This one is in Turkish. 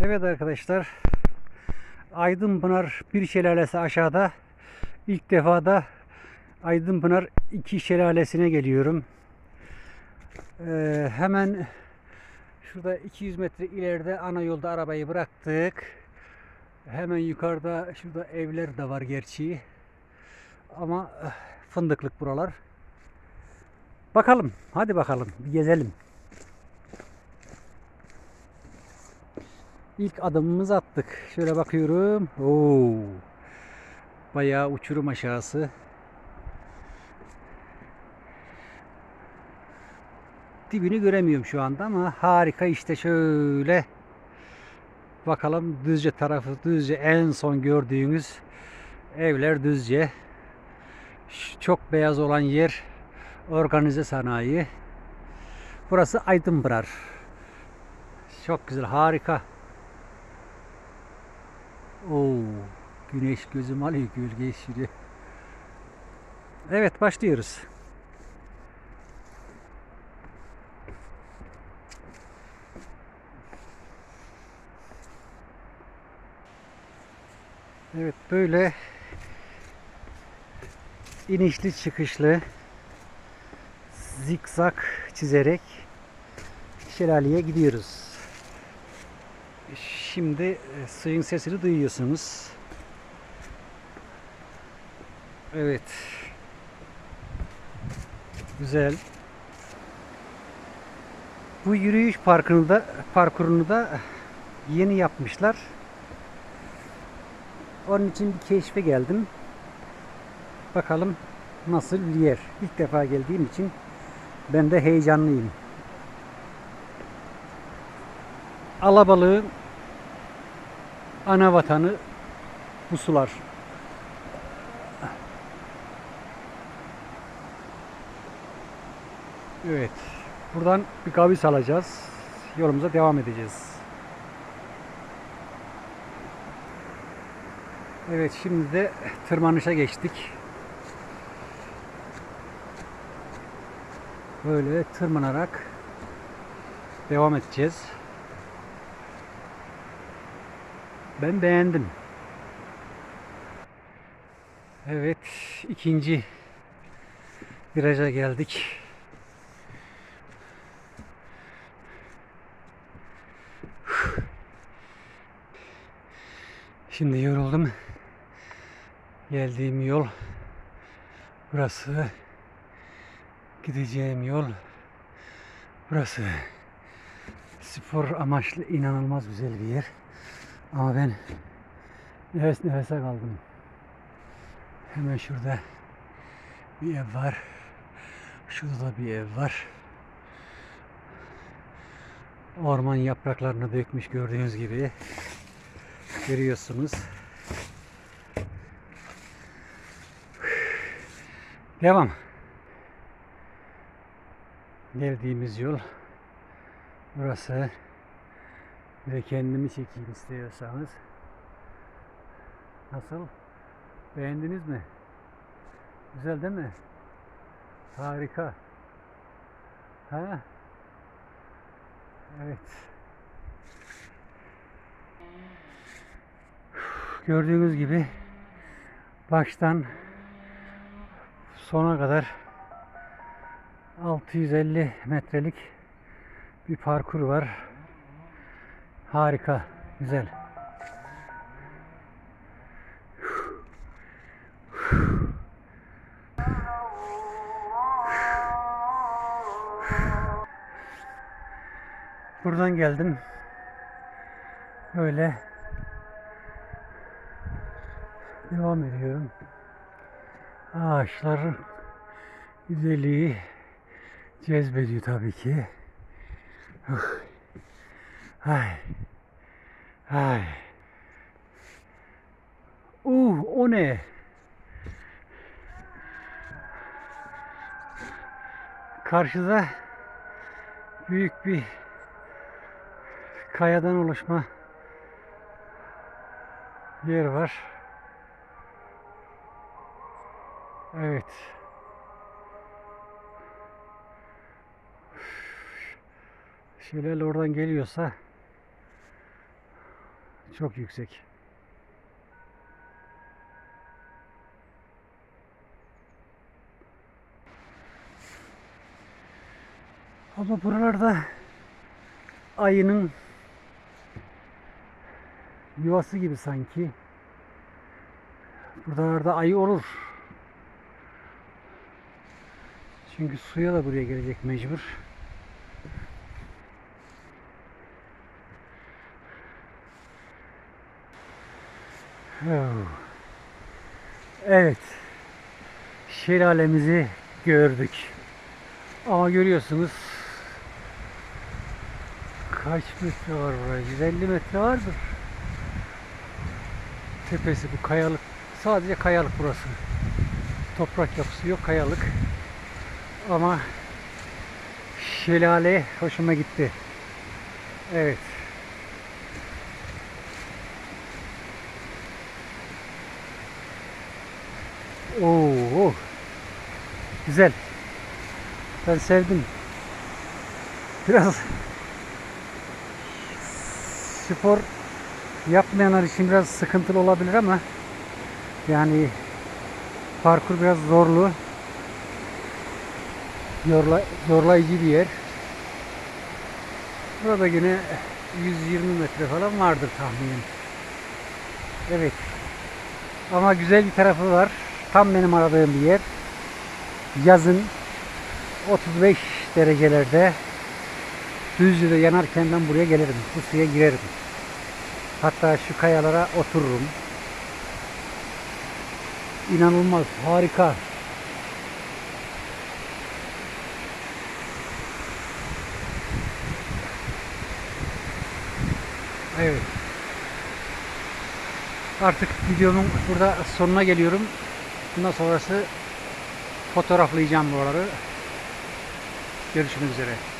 Evet arkadaşlar. Aydınpınar bir şelalesi aşağıda. İlk defa da Aydınpınar iki şelalesine geliyorum. Ee, hemen şurada 200 metre ileride ana yolda arabayı bıraktık. Hemen yukarıda şurada evler de var gerçi. Ama eh, fındıklık buralar. Bakalım. Hadi bakalım. Bir gezelim. İlk adımımızı attık. Şöyle bakıyorum. Oo. Bayağı uçurum aşağısı. Dibini göremiyorum şu anda ama harika işte şöyle. Bakalım Düzce tarafı Düzce en son gördüğünüz evler Düzce. Çok beyaz olan yer organize sanayi. Burası Aydınpınar. Çok güzel, harika. Oo, güneş gözüm alıyor gölge sürüyor. Evet, başlıyoruz. Evet, böyle inişli çıkışlı zikzak çizerek şelaleye gidiyoruz. Şimdi e, suyun sesini duyuyorsunuz. Evet. Güzel. Bu yürüyüş parkını da parkurunu da yeni yapmışlar. Onun için bir keşfe geldim. Bakalım nasıl bir yer. İlk defa geldiğim için ben de heyecanlıyım. Alabalığın ana vatanı bu sular. Evet. Buradan bir kavis alacağız. Yolumuza devam edeceğiz. Evet şimdi de tırmanışa geçtik. Böyle tırmanarak devam edeceğiz. Ben beğendim. Evet, ikinci viraja geldik. Şimdi yoruldum. Geldiğim yol burası. Gideceğim yol burası. Spor amaçlı inanılmaz güzel bir yer. Ama ben nefes nefese kaldım. Hemen şurada bir ev var. Şurada da bir ev var. Orman yapraklarını dökmüş gördüğünüz gibi. Görüyorsunuz. Devam. Geldiğimiz yol burası. Ve kendimi çekeyim istiyorsanız. Nasıl? Beğendiniz mi? Güzel değil mi? Harika. Ha? Evet. Gördüğünüz gibi baştan sona kadar 650 metrelik bir parkur var. Harika, güzel. Buradan geldim. Böyle devam ediyorum. Ağaçların güzelliği cezbediyor tabii ki. Ay. Ay. Uh, o? Karşıda büyük bir kayadan oluşma yer var. Evet. Şelale oradan geliyorsa Çok yüksek. Ama buralarda ayının yuvası gibi sanki. Buralarda ayı olur. Çünkü suya da buraya gelecek mecbur. Evet. Şelalemizi gördük. Ama görüyorsunuz kaç metre var buraya? 150 metre vardır. Tepesi bu kayalık. Sadece kayalık burası. Toprak yapısı yok kayalık. Ama şelale hoşuma gitti. Evet. Oo, güzel. Ben sevdim. Biraz spor yapmayanlar için biraz sıkıntılı olabilir ama yani parkur biraz zorlu. Yorla, zorlayıcı bir yer. Burada yine 120 metre falan vardır tahminim. Evet. Ama güzel bir tarafı var. Tam benim aradığım bir yer. Yazın 35 derecelerde Düzce'de yanarken ben buraya gelirim. Bu suya girerim. Hatta şu kayalara otururum. İnanılmaz, harika. Evet. Artık videomun burada sonuna geliyorum. Bundan sonrası fotoğraflayacağım buraları. Görüşmek üzere.